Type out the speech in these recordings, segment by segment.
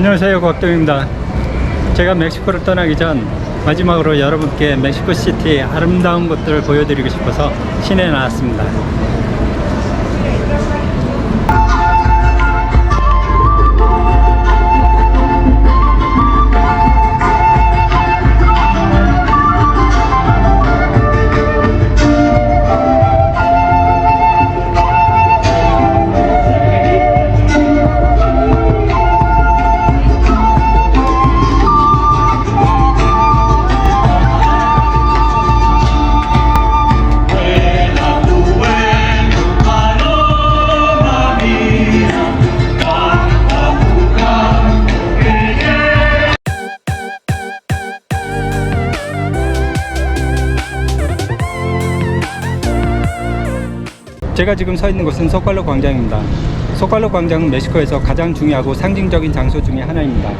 안녕하세요 곽동입니다. 제가 멕시코를 떠나기 전 마지막으로 여러분께 멕시코 시티 아름다운 곳들을 보여드리고 싶어서 시내에 나왔습니다 제가 지금 서 있는 곳은 소칼로 광장입니다 소칼로 광장은 멕시코에서 가장 중요하고 상징적인 장소 중에 하나입니다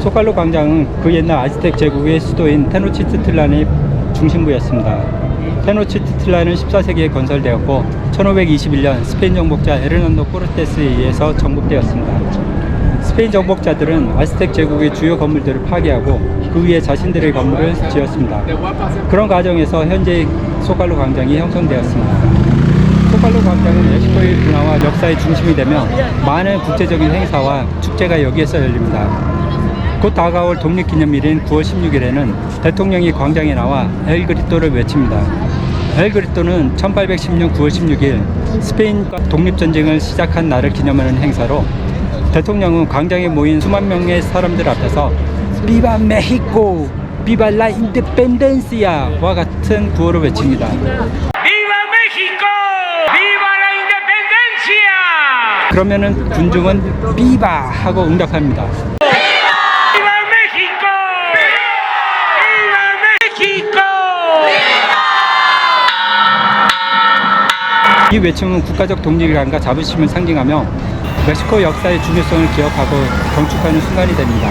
소칼로 광장은 그 옛날 아즈텍 제국의 수도인 테노치트틀란의 중심부였습니다. 테노치트틀란은 14세기에 건설되었고 1521년 스페인 정복자 에르난도 포르테스에 의해서 정복되었습니다. 스페인 정복자들은 아즈텍 제국의 주요 건물들을 파괴하고 그 위에 자신들의 건물을 지었습니다. 그런 과정에서 현재의 소칼로 광장이 형성되었습니다. 소칼로 광장은 멕시코의 문화와 역사의 중심이 되며 많은 국제적인 행사와 축제가 여기에서 열립니다. 곧 다가올 독립기념일인 9월 16일에는 대통령이 광장에 나와 엘 그리토를 외칩니다. 엘 그리토는 1810년 9월 16일 스페인과 독립전쟁을 시작한 날을 기념하는 행사로 대통령은 광장에 모인 수만 명의 사람들 앞에서 비바 메히코, 비바 라 인데펜덴시아와 같은 구호를 외칩니다. 그러면은 군중은 비바 하고 응답합니다. 이 외침은 국가적 독립감과 자부심을 상징하며 멕시코 역사의 중요성을 기억하고 경축하는 순간이 됩니다.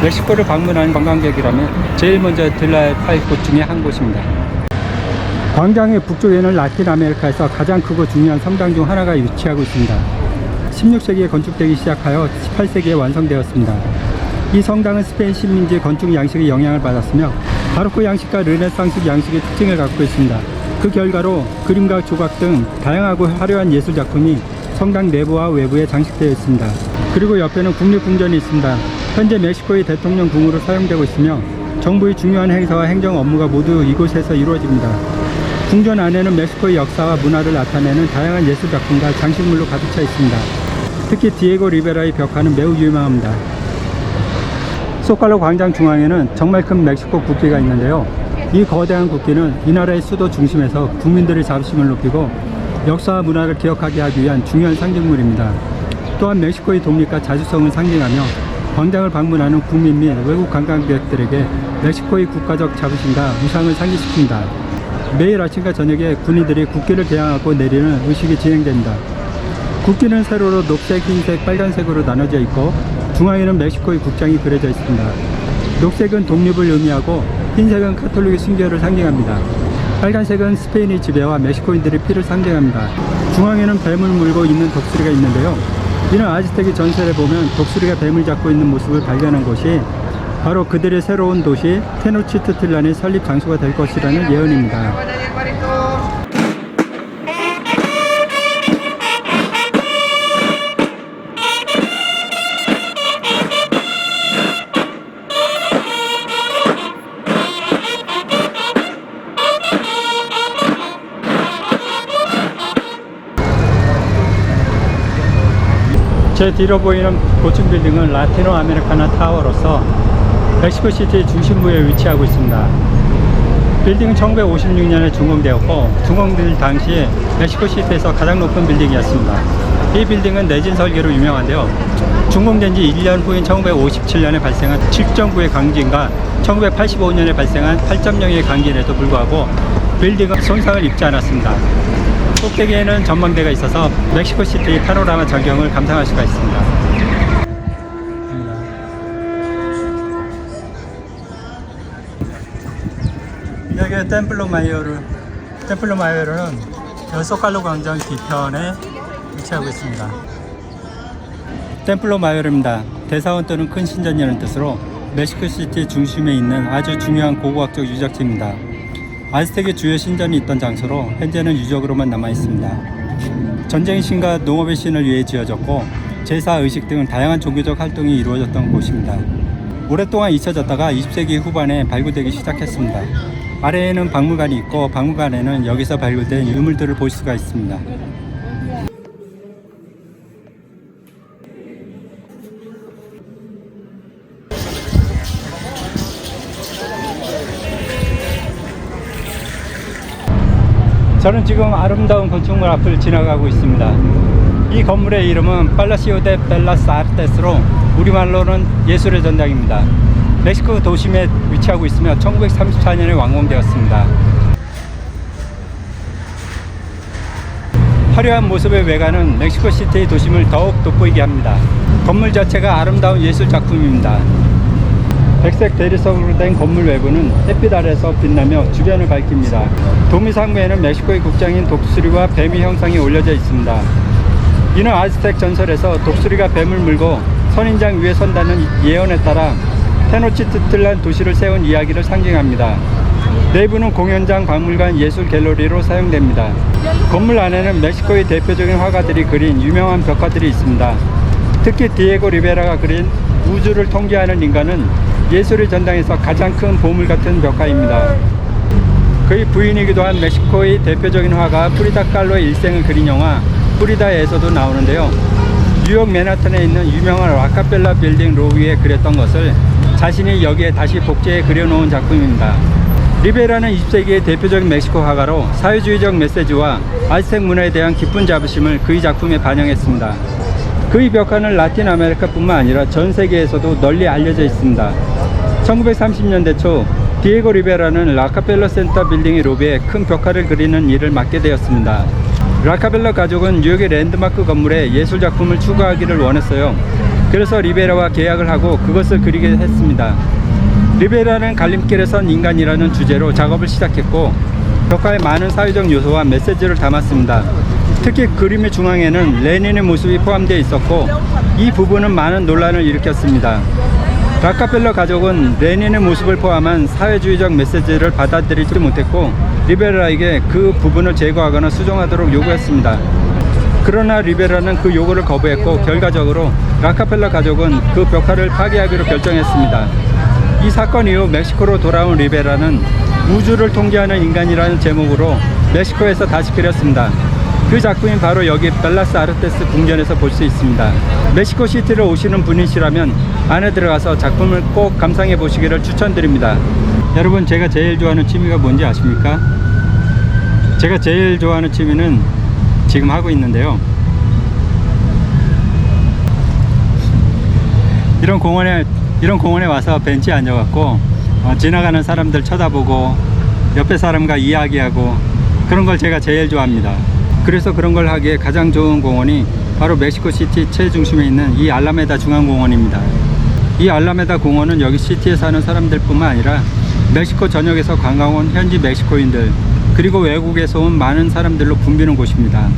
멕시코를 방문하는 관광객이라면 제일 먼저 들러야 할 곳 중에 한 곳입니다. 광장의 북쪽에는 라틴 아메리카에서 가장 크고 중요한 성당 중 하나가 위치하고 있습니다. 16세기에 건축되기 시작하여 18세기에 완성되었습니다. 이 성당은 스페인 식민지 건축 양식의 영향을 받았으며 바로크 양식과 르네상스 양식의 특징을 갖고 있습니다. 그 결과로 그림과 조각 등 다양하고 화려한 예술 작품이 성당 내부와 외부에 장식되어 있습니다. 그리고 옆에는 국립궁전이 있습니다. 현재 멕시코의 대통령 궁으로 사용되고 있으며 정부의 중요한 행사와 행정 업무가 모두 이곳에서 이루어집니다. 궁전 안에는 멕시코의 역사와 문화를 나타내는 다양한 예술 작품과 장식물로 가득 차 있습니다. 특히 디에고 리베라의 벽화는 매우 유명합니다. 소칼로 광장 중앙에는 정말 큰 멕시코 국기가 있는데요. 이 거대한 국기는 이 나라의 수도 중심에서 국민들의 자부심을 높이고 역사와 문화를 기억하게 하기 위한 중요한 상징물입니다. 또한 멕시코의 독립과 자주성을 상징하며 광장을 방문하는 국민 및 외국 관광객들에게 멕시코의 국가적 자부심과 위상을 상기시킵니다. 매일 아침과 저녁에 군인들이 국기를 개항하고 내리는 의식이 진행됩니다. 국기는 세로로 녹색, 흰색, 빨간색으로 나눠져 있고 중앙에는 멕시코의 국장이 그려져 있습니다. 녹색은 독립을 의미하고 흰색은 카톨릭의 순교를 상징합니다. 빨간색은 스페인의 지배와 멕시코인들의 피를 상징합니다. 중앙에는 뱀을 물고 있는 독수리가 있는데요. 이는 아즈텍의 전설에 보면 독수리가 뱀을 잡고 있는 모습을 발견한 곳이 바로 그들의 새로운 도시 테노치트틀란의 설립 장소가 될 것이라는 예언입니다. 제 뒤로 보이는 고층 빌딩은 라티노 아메리카나 타워로서 멕시코 시티의 중심부에 위치하고 있습니다. 빌딩은 1956년에 준공되었고 준공될 당시 멕시코 시티에서 가장 높은 빌딩이었습니다. 이 빌딩은 내진 설계로 유명한데요. 준공된 지 1년 후인 1957년에 발생한 7.9의 강진과 1985년에 발생한 8.0의 강진에도 불구하고 빌딩은 손상을 입지 않았습니다. 꼭대기에는 전망대가 있어서 멕시코 시티 파노라마 전경을 감상할 수가 있습니다. 여기 템플로 마이오르 템플로 마이오르는 소칼로 광장 뒤편에 위치하고 있습니다. 템플로 마이오르입니다. 대사원 또는 큰 신전이라는 뜻으로 멕시코 시티 중심에 있는 아주 중요한 고고학적 유적지입니다. 아즈텍의 주요 신전이 있던 장소로 현재는 유적으로만 남아 있습니다. 전쟁의 신과 농업의 신을 위해 지어졌고 제사, 의식 등 다양한 종교적 활동이 이루어졌던 곳입니다. 오랫동안 잊혀졌다가 20세기 후반에 발굴되기 시작했습니다. 아래에는 박물관이 있고 박물관에는 여기서 발굴된 유물들을 볼 수가 있습니다. 저는 지금 아름다운 건축물 앞을 지나가고 있습니다. 이 건물의 이름은 팔라시오 데 벨라스 아르테스로 우리말로는 예술의 전당입니다. 멕시코 도심에 위치하고 있으며 1934년에 완공되었습니다. 화려한 모습의 외관은 멕시코 시티의 도심을 더욱 돋보이게 합니다. 건물 자체가 아름다운 예술 작품입니다. 백색 대리석으로 된 건물 외부는 햇빛 아래서 빛나며 주변을 밝힙니다. 도미 상부에는 멕시코의 국장인 독수리와 뱀이 형상이 올려져 있습니다. 이는 아즈텍 전설에서 독수리가 뱀을 물고 선인장 위에 선다는 예언에 따라 테노치트틀란 도시를 세운 이야기를 상징합니다. 내부는 공연장, 박물관, 예술 갤러리로 사용됩니다. 건물 안에는 멕시코의 대표적인 화가들이 그린 유명한 벽화들이 있습니다. 특히 디에고 리베라가 그린 우주를 통제하는 인간은 예술의 전당에서 가장 큰 보물 같은 벽화입니다. 그의 부인이기도 한 멕시코의 대표적인 화가 프리다 칼로의 일생을 그린 영화 프리다에서도 나오는데요. 뉴욕 맨하탄에 있는 유명한 라카펠라 빌딩 로 위에 그렸던 것을 자신이 여기에 다시 복제해 그려놓은 작품입니다. 리베라는 20세기의 대표적인 멕시코 화가로 사회주의적 메시지와 아즈텍 문화에 대한 깊은 자부심을 그의 작품에 반영했습니다. 그의 벽화는 라틴 아메리카뿐만 아니라 전 세계에서도 널리 알려져 있습니다. 1930년대 초 디에고 리베라는 라카펠러 센터 빌딩의 로비에 큰 벽화를 그리는 일을 맡게 되었습니다. 라카벨러 가족은 뉴욕의 랜드마크 건물에 예술 작품을 추구하기를 원했어요. 그래서 리베라와 계약을 하고 그것을 그리게 했습니다. 리베라는 갈림길에 선 인간이라는 주제로 작업을 시작했고 벽화에 많은 사회적 요소와 메시지를 담았습니다. 특히 그림의 중앙에는 레닌의 모습이 포함되어 있었고 이 부분은 많은 논란을 일으켰습니다. 라카펠러 가족은 레닌의 모습을 포함한 사회주의적 메시지를 받아들이지 못했고 리베라에게 그 부분을 제거하거나 수정하도록 요구했습니다. 그러나 리베라는 그 요구를 거부했고 결과적으로 라카펠러 가족은 그 벽화를 파괴하기로 결정했습니다. 이 사건 이후 멕시코로 돌아온 리베라는 우주를 통제하는 인간이라는 제목으로 멕시코에서 다시 그렸습니다. 그 작품이 바로 여기 벨라스 아르테스 궁전에서 볼 수 있습니다. 멕시코 시티를 오시는 분이시라면 안에 들어가서 작품을 꼭 감상해 보시기를 추천드립니다. 여러분 제가 제일 좋아하는 취미가 뭔지 아십니까? 제가 제일 좋아하는 취미는 지금 하고 있는데요. 이런 공원에 이런 공원에 와서 벤치에 앉아갖고 어, 지나가는 사람들 쳐다보고 옆에 사람과 이야기하고 그런 걸 제가 제일 좋아합니다. 그래서 그런 걸 하기에 가장 좋은 공원이 바로 멕시코 시티 최중심에 있는 이 알라메다 중앙공원입니다. 이 알라메다 공원은 여기 시티에 사는 사람들 뿐만 아니라 멕시코 전역에서 관광 온 현지 멕시코인들 그리고 외국에서 온 많은 사람들로 붐비는 곳입니다.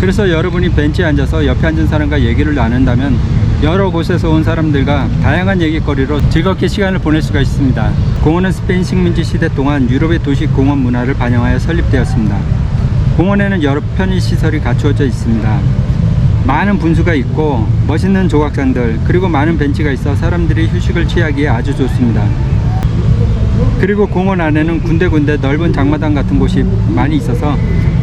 그래서 여러분이 벤치에 앉아서 옆에 앉은 사람과 얘기를 나눈다면 여러 곳에서 온 사람들과 다양한 얘기거리로 즐겁게 시간을 보낼 수가 있습니다. 공원은 스페인 식민지 시대 동안 유럽의 도시 공원 문화를 반영하여 설립되었습니다. 공원에는 여러 편의 시설이 갖추어져 있습니다. 많은 분수가 있고 멋있는 조각상들 그리고 많은 벤치가 있어 사람들이 휴식을 취하기에 아주 좋습니다. 그리고 공원 안에는 군데군데 넓은 장마당 같은 곳이 많이 있어서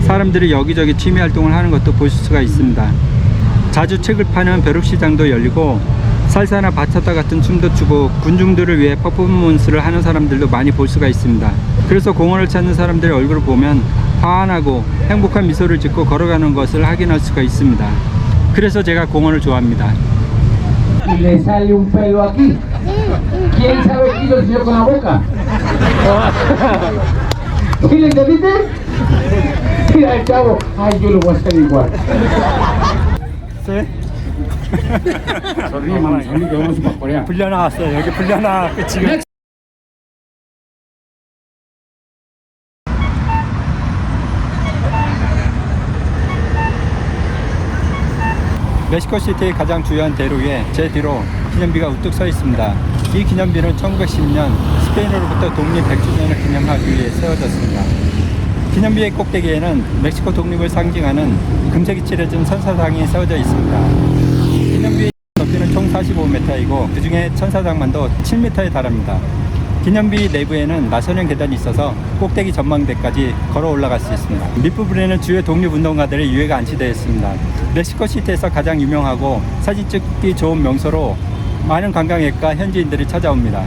사람들이 여기저기 취미 활동을 하는 것도 볼 수가 있습니다. 자주 책을 파는 벼룩시장도 열리고 살사나 바차타 같은 춤도 추고 군중들을 위해 퍼포먼스를 하는 사람들도 많이 볼 수가 있습니다. 그래서 공원을 찾는 사람들의 얼굴을 보면 환하고 행복한 미소를 짓고 걸어가는 것을 확인할 수가 있습니다. 그래서 제가 공원을 좋아합니다. le sale un pelo aquí. ¿Quién sabe qué hizo el señor con la boca? ¿Sí le entendiste? Mira el chavo, ay, yo lo voy a hacer igual. Sonríe, mamá, sonríe, que vamos para Corea. 불려 나왔어요. 여기 불려 나왔고 지금 멕시코 시티의 가장 주요한 대로에 제 뒤로 기념비가 우뚝 서 있습니다. 이 기념비는 1910년 스페인으로부터 독립 100주년을 기념하기 위해 세워졌습니다. 기념비의 꼭대기에는 멕시코 독립을 상징하는 금색이 칠해진 천사당이 세워져 있습니다. 기념비의 높이는 총 45m이고 그 중에 천사당만도 7m에 달합니다. 기념비 내부에는 나선형 계단이 있어서 꼭대기 전망대까지 걸어 올라갈 수 있습니다. 밑부분에는 주요 독립운동가들의 유해가 안치되어 있습니다. 멕시코 시티에서 가장 유명하고 사진 찍기 좋은 명소로 많은 관광객과 현지인들이 찾아옵니다.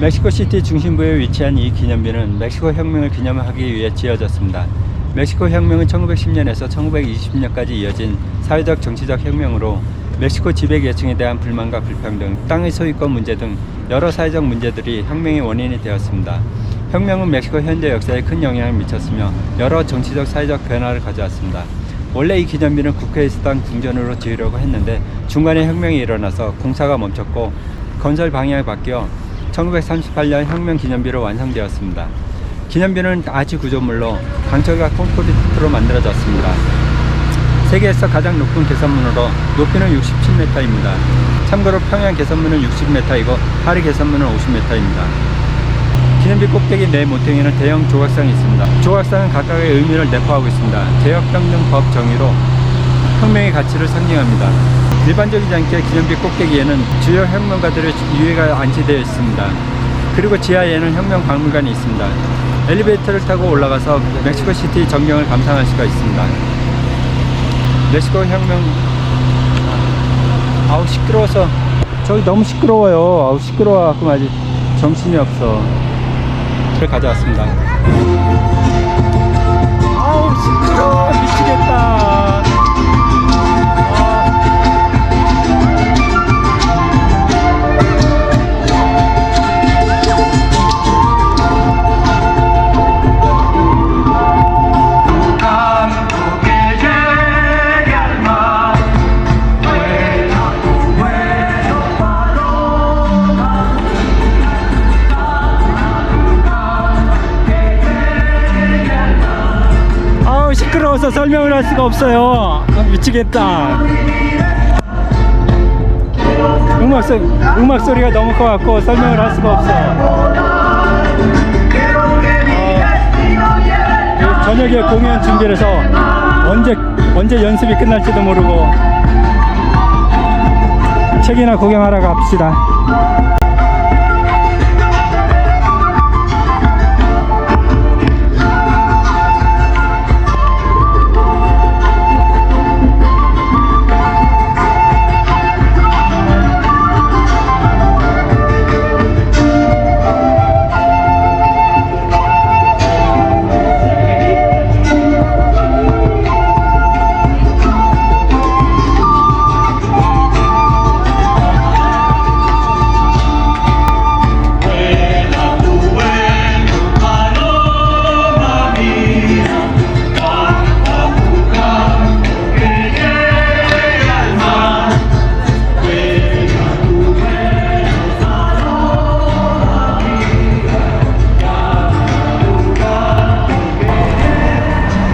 멕시코 시티 중심부에 위치한 이 기념비는 멕시코 혁명을 기념하기 위해 지어졌습니다. 멕시코 혁명은 1910년에서 1920년까지 이어진 사회적 정치적 혁명으로 멕시코 지배 계층에 대한 불만과 불평등, 땅의 소유권 문제 등 여러 사회적 문제들이 혁명의 원인이 되었습니다. 혁명은 멕시코 현대 역사에 큰 영향을 미쳤으며 여러 정치적 사회적 변화를 가져왔습니다. 원래 이 기념비는 있었던 궁전으로 지으려고 했는데 중간에 혁명이 일어나서 공사가 멈췄고 건설 방향이 바뀌어 1938년 혁명 기념비로 완성되었습니다. 기념비는 아치 구조물로 강철과 콘크리트로 만들어졌습니다. 세계에서 가장 높은 개선문으로 높이는 67m입니다. 참고로 평양 개선문은 60m이고 파리 개선문은 50m입니다. 기념비 꼭대기 네 모퉁이에는 대형 조각상이 있습니다. 조각상은 각각의 의미를 내포하고 있습니다. 개혁평등 법 정의로 혁명의 가치를 상징합니다. 일반적이지 않게 기념비 꼭대기에는 주요 혁명가들의 유해가 안치되어 있습니다. 그리고 지하에는 혁명 박물관이 있습니다. 엘리베이터를 타고 올라가서 멕시코 시티 전경을 감상할 수가 있습니다. 멕시코 혁명 아우 시끄러워서 저기 너무 시끄러워요. 아우 시끄러워갖고 아직 정신이 없어. 를 가져왔습니다. 아우 시끄러워 미치겠다. 시끄러워서 설명을 할 수가 없어요. 아, 미치겠다. 음악 소 음악 소리가 너무 커갖고 설명을 할 수가 없어. 어, 저녁에 공연 준비를 해서 언제 언제 연습이 끝날지도 모르고 책이나 구경하러 갑시다.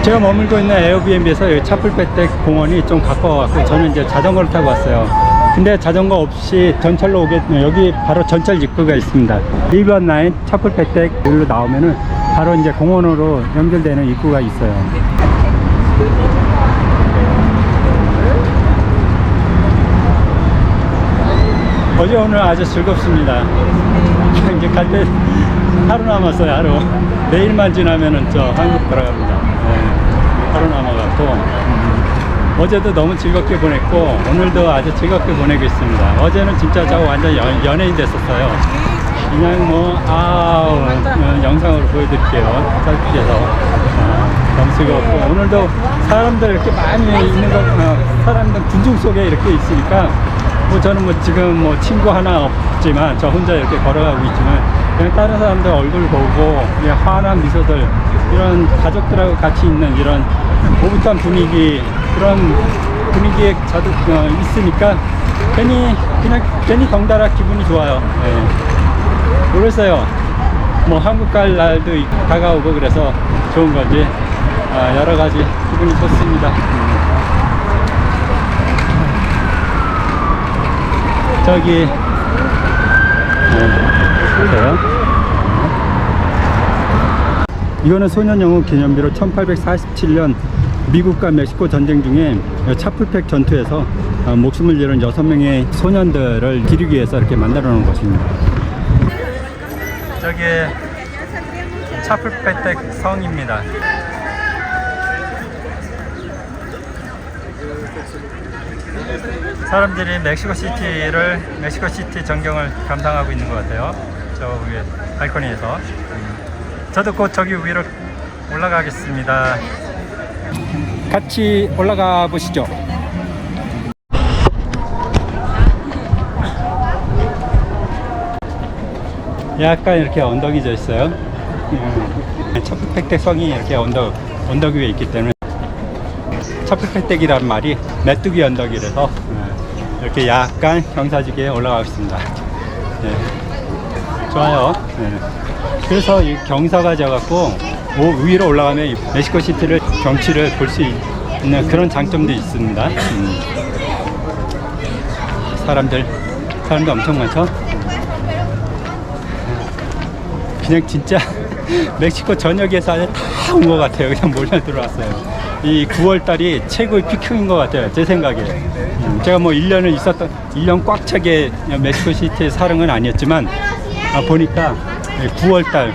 제가 머물고 있는 에어비앤비에서 여기 차플배댁 공원이 좀 가까워갖고 저는 이제 자전거를 타고 왔어요. 근데 자전거 없이 전철로 오게 여기 바로 전철 입구가 있습니다. 리번 라인 차플배댁 여기로 나오면은 바로 이제 공원으로 연결되는 입구가 있어요. 어제 오늘 아주 즐겁습니다. 이제 갈 때 하루 남았어요, 하루. 내일만 지나면은 저 한국 돌아갑니다. 네, 하루 남아갖고. 음, 어제도 너무 즐겁게 보냈고, 오늘도 아주 즐겁게 보내고 있습니다. 어제는 진짜 저 완전 연, 연예인 됐었어요. 그냥 뭐, 아우, 어, 영상으로 보여드릴게요. 짧게서. 어, 너무 즐거웠고, 오늘도 사람들 이렇게 많이 있는 거, 어, 사람들 군중 속에 이렇게 있으니까, 뭐 저는 뭐 지금 뭐 친구 하나 없지만 저 혼자 이렇게 걸어가고 있지만 그냥 다른 사람들 얼굴 보고 그냥 환한 미소들 이런 가족들하고 같이 있는 이런 오붓한 분위기 그런 분위기에 자주 어, 있으니까 괜히 그냥 괜히 덩달아 기분이 좋아요. 네. 예. 모르겠어요. 뭐 한국 갈 날도 다가오고 그래서 좋은 건지 아, 여러 가지 기분이 좋습니다. 저기 네. 보세요. 이거는 소년영웅 기념비로 1847년 미국과 멕시코 전쟁 중에 차풀팩 전투에서 어, 목숨을 잃은 6명의 소년들을 기리기 위해서 이렇게 만들어 놓은 것입니다. 저기 차풀팩 성입니다. 사람들이 멕시코 시티를 멕시코 시티 전경을 감상하고 있는 것 같아요. 저 위에 발코니에서. 음. 저도 곧 저기 위로 올라가겠습니다. 같이 올라가 보시죠. 약간 이렇게 언덕이 져 있어요. 음. 차프팩대성이 이렇게 언덕 언덕 위에 있기 때문에 차프팩대기란 말이 메뚜기 언덕이라서 음, 이렇게 약간 경사지게 올라가고 있습니다. 네. 좋아요. 네. 그래서 이 경사가 져갖고 오- 위로 올라가면 이 멕시코 시티를 경치를 볼 수 있는 그런 장점도 있습니다. 음. 사람들 사람도 엄청 많죠. 그냥 진짜 멕시코 전역에서 아예 다 온 것 같아요. 그냥 몰려 들어왔어요. 이 9월 달이 최고의 피크인 것 같아요. 제 생각에. 음, 제가 뭐 1년을 있었던, 1년 꽉 차게 멕시코 시티의 사령은 아니었지만, 아, 보니까 9월 달,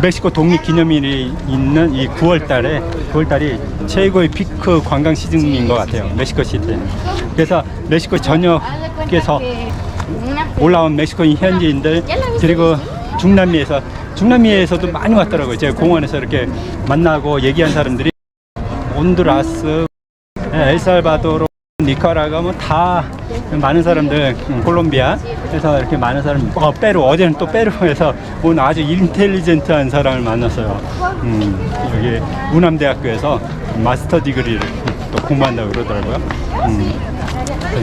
멕시코 독립 기념일이 있는 이 9월 달에, 9월 달이 최고의 피크 관광 시즌인 것 같아요. 멕시코 시티는. 그래서 멕시코 전역에서 올라온 멕시코 현지인들 그리고 중남미에서 중남미에서도 많이 왔더라고요. 제가 공원에서 이렇게 만나고 얘기한 사람들이 온두라스, 예, 엘살바도르, 니카라가 뭐다 많은 사람들 음, 콜롬비아 그래서 이렇게 많은 사람 어, 페루 어제는 또 페루에서 온 아주 인텔리전트한 사람을 만났어요. 음, 여기 우남대학교에서 마스터 디그리를 또 공부한다고 그러더라고요. 음.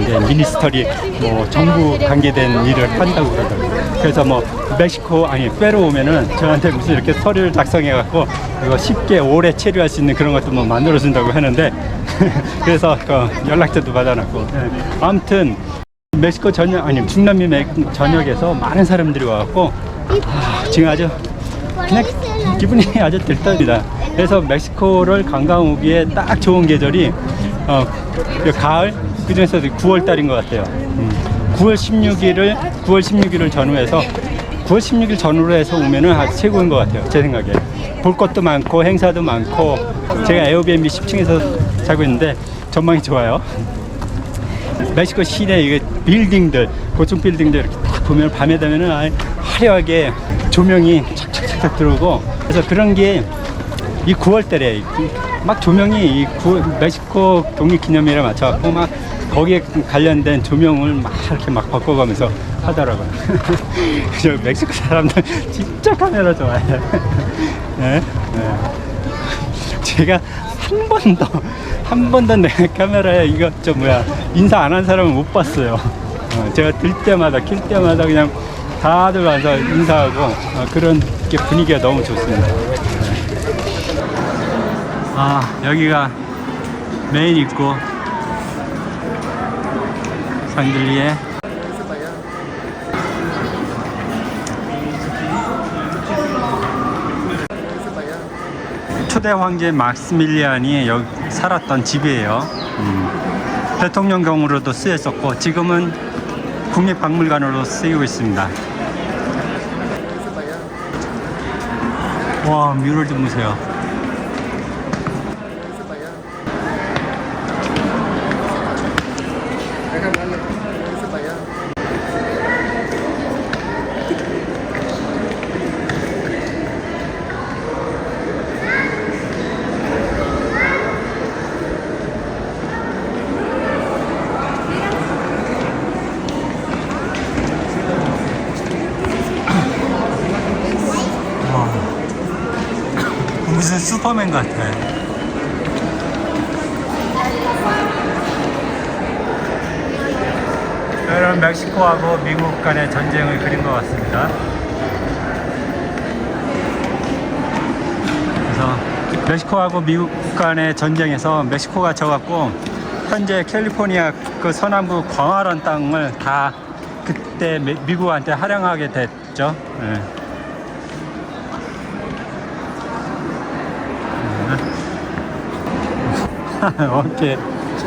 이제 미니스터리 뭐 정부 관계된 일을 한다고 그러더라고요. 그래서 뭐 멕시코 아니 페루 오면은 저한테 무슨 이렇게 서류를 작성해 갖고 이거 쉽게 오래 체류할 수 있는 그런 것도 뭐 만들어 준다고 하는데 그래서 그 연락처도 받아놨고 예. 아무튼 멕시코 전역 아니 중남미 멕- 전역에서 많은 사람들이 와갖고 아, 지금 아주 그냥 기분이 아주 들떠입니다. 그래서 멕시코를 관광 오기에 딱 좋은 계절이 어, 그 가을 그 중에서도 9월 달인 것 같아요. 음, 9월 16일을 9월 16일을 전후해서 9월 16일 전후로 해서 오면은 아주 최고인 것 같아요. 제 생각에 볼 것도 많고 행사도 많고 제가 에어비앤비 10층에서 자고 있는데 전망이 좋아요. 멕시코 시내 이게 빌딩들 고층 빌딩들 이렇게 딱 보면 밤에 되면은 아예 화려하게 조명이 착착착착 들어오고 그래서 그런 게 이 9월 달에 막 조명이 이 구- 멕시코 독립기념일에 맞춰갖고 막 거기에 관련된 조명을 막 이렇게 막 바꿔가면서 하더라고요. 저 멕시코 사람들 진짜 카메라 좋아해요. 네? 네. 제가 한 번도 한 번도 내 카메라에 이거 저 뭐야 인사 안 한 사람은 못 봤어요. 어, 제가 들 때마다 킬 때마다 그냥 다들 와서 인사하고 어, 그런 게 분위기가 너무 좋습니다. 아 여기가 메인 입구 상들리에 초대 황제 막스밀리안이 여기 살았던 집이에요. 음. 대통령경으로도 쓰였었고 지금은 국립박물관으로 쓰이고 있습니다. 와 뮤럴 좀 보세요. 무슨 슈퍼맨 같아. 이런 멕시코하고 미국 간의 전쟁을 그린 것 같습니다. 그래서 멕시코하고 미국 간의 전쟁에서 멕시코가 져갖고 현재 캘리포니아 그 서남부 광활한 땅을 다 그때 미- 미국한테 할양하게 됐죠. 예. 오케이.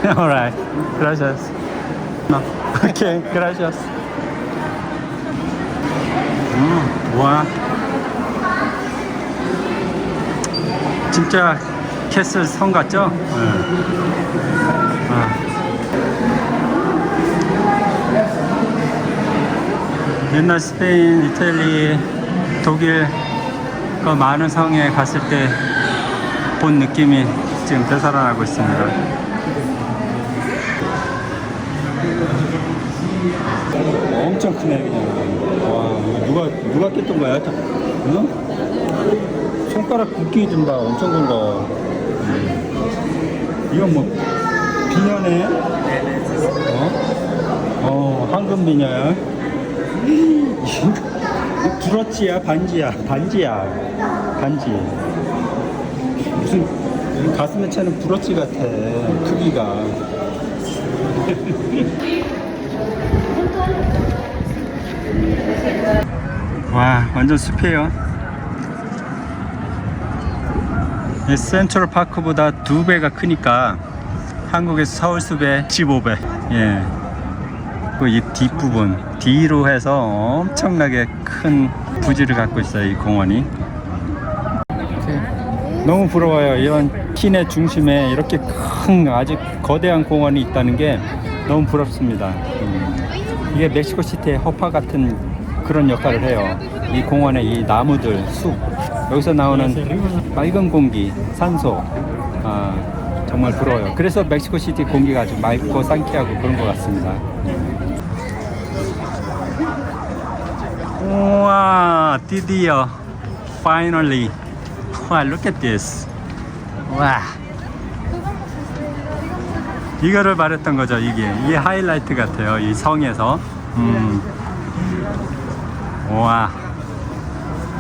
Alright. Gracias. No. 오케이. Gracias. 음, 와. 진짜 캐슬 성 같죠? 예. 아. 옛날 스페인, 이탈리, 독일 그 많은 성에 갔을 때 본 느낌이 지금 되살아나고 있습니다. 엄청 크네 그냥. 와 누가 누가 깼던 거야? 응? 손가락 굵기 좀 봐. 엄청 굵어. 음. 이건 뭐 비녀네? 어? 어 황금 비녀야. 브러치야 반지야 반지야 반지 가슴에 차는 브러치 같아 크기가. 와 완전 숲이에요. 이 센트럴 파크보다 두 배가 크니까 한국에서 서울 숲의 15배. 예. 이 뒷부분 뒤로 해서 엄청나게 큰 부지를 갖고 있어요 이 공원이. 너무 부러워요 이런 킨의 중심에 이렇게 큰 아주 거대한 공원이 있다는 게 너무 부럽습니다. 음. 이게 멕시코 시티의 허파 같은 그런 역할을 해요. 이 공원의 이 나무들 숲. 여기서 나오는 맑은 공기 산소. 아, 정말 부러워요. 그래서 멕시코 시티 공기가 아주 맑고 상쾌하고 그런 것 같습니다. 우와 드디어 finally. 와 look at this 와 이거를 말했던 거죠 이게 이게 하이라이트 같아요 이 성에서 음. 와.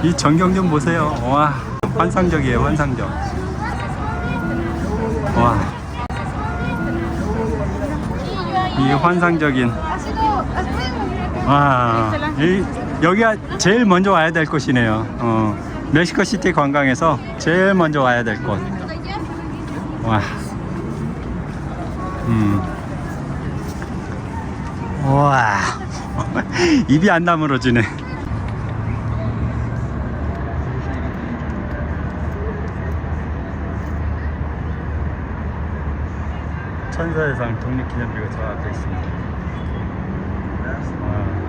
이 전경 좀 보세요. 와. 환상적이에요, 환상적. 와. 이 환상적인. 와. 이, 여기가 제일 먼저 와야 될 곳이네요. 어. 멕시코 시티 관광에서 제일 먼저 와야 될 곳. 와. 음. 와. 입이 안 다물어지네. 천사의 상 독립기념비가 저 앞에 있습니다. 와.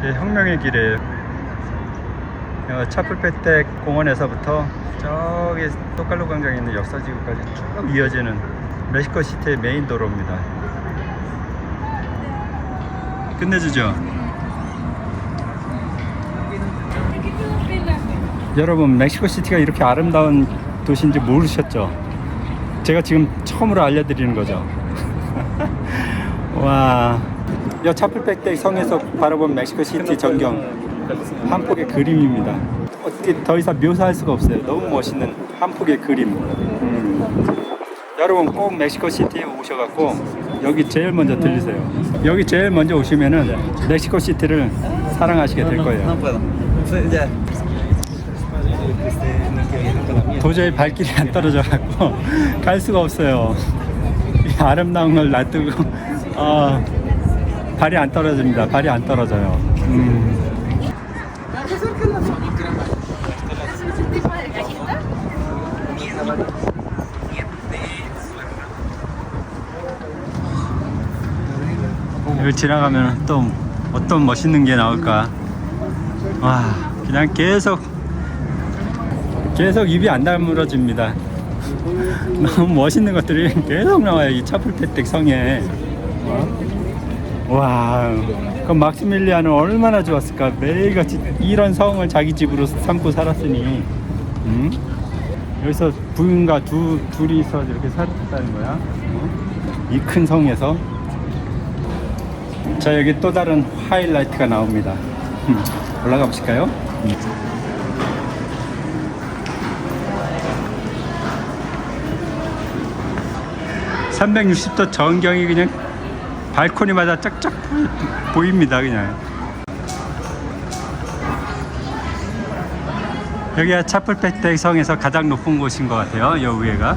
이게 혁명의. 어, 차플페텍 공원에서부터 저기 똑갈로 광장에 있는 역사지구까지 쭉 이어지는 멕시코 시티의 메인 도로입니다. 끝내주죠. 여러분 멕시코 시티가 이렇게 아름다운 도시인지 모르셨죠? 제가 지금 처음으로 알려드리는 거죠. 와, 여 차플백대 성에서 바라본 멕시코 시티 전경 한 폭의 그림입니다. 어떻게 더 이상 묘사할 수가 없어요. 너무 멋있는 한 폭의 그림. 음. 여러분 꼭 멕시코 시티에 오셔갖고 여기 제일 먼저 들리세요. 여기 제일 먼저 오시면은 멕시코 시티를 사랑하시게 될 거예요. 도저히 발길이 안 떨어져갖고 갈 수가 없어요. 이 아름다운 걸 놔두고 아, 발이 안 떨어집니다. 발이 안 떨어져요. 음. 여기 지나가면 또 어떤 멋있는 게 나올까? 와, 그냥 계속 계속 입이 안 다물어집니다. 너무 멋있는 것들이 계속 나와요. 이 차플페텍 성에. 와, 그 막시밀리아는 얼마나 좋았을까. 매일같이 이런 성을 자기 집으로 삼고 살았으니, 음? 여기서 부인과 두, 둘이서 이렇게 살았다는 거야. 어? 이큰 성에서. 자, 여기 또 다른 하이라이트가 나옵니다. 음, 올라가 보실까요? 음. 360도 전경이 그냥 발코니마다 쫙쫙 보입니다 그냥 여기가 차플페텍 성에서 가장 높은 곳인 것 같아요 여 위에가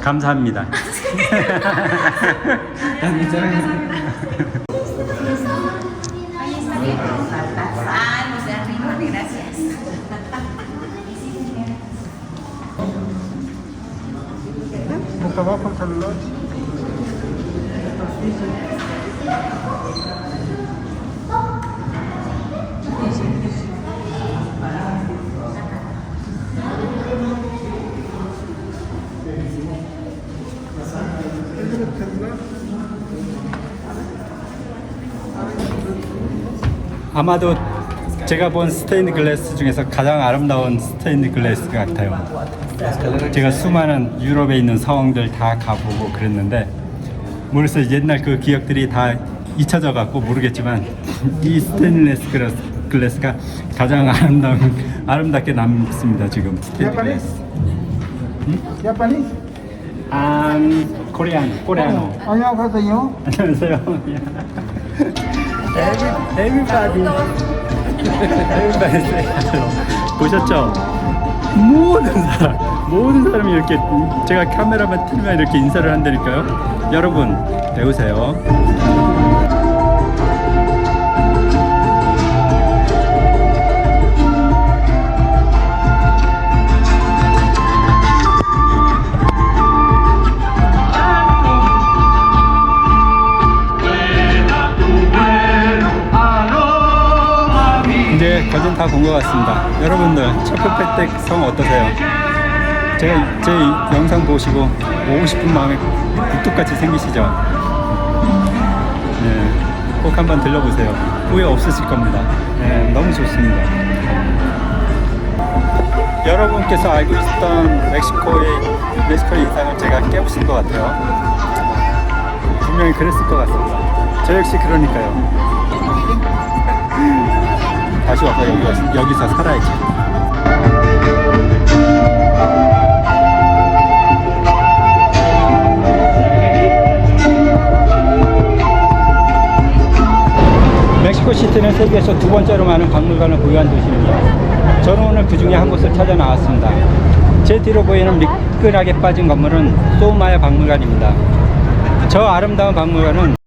감사합니다 아마도 제가 본 스테인드 글래스 중에서 가장 아름다운 스테인드 글래스 같아요. 제가 수많은 유럽에 있는 성들 다 가보고 그랬는데 모르겠어요. 옛날 그 기억들이 다 잊혀져 갖고 모르겠지만 이 스테인리스 글래스, 글래스가 가장 아름다운 아름답게 남습니다. 지금 스테인드 글래스. Japanese? 안 코리안 코리아노. 안녕하세요. 안녕하세요. Say hello. 보셨죠? 모든 사람, 모든 사람이 이렇게 제가 카메라만 틀면 이렇게 인사를 한다니까요. 여러분 배우세요. 다 본 것 같습니다. 여러분들 첫플팩텍 성 어떠세요? 제가 제 영상 보시고 오고 싶은 마음이 굴뚝같이 생기시죠? 네, 꼭 한번 들러보세요. 후회 없으실 겁니다. 네, 너무 좋습니다. 여러분께서 알고 있었던 멕시코의 멕시코의 인상을 제가 깨우친 것 같아요. 분명히 그랬을 것 같습니다. 저 역시 그러니까요. 다시 와서 여기, 여기서 살아야지. 멕시코 시티는 세계에서 두 번째로 많은 박물관을 보유한 도시입니다. 저는 오늘 그 중에 한 곳을 찾아 나왔습니다. 제 뒤로 보이는 미끈하게 빠진 건물은 소마야 박물관입니다. 저 아름다운 박물관은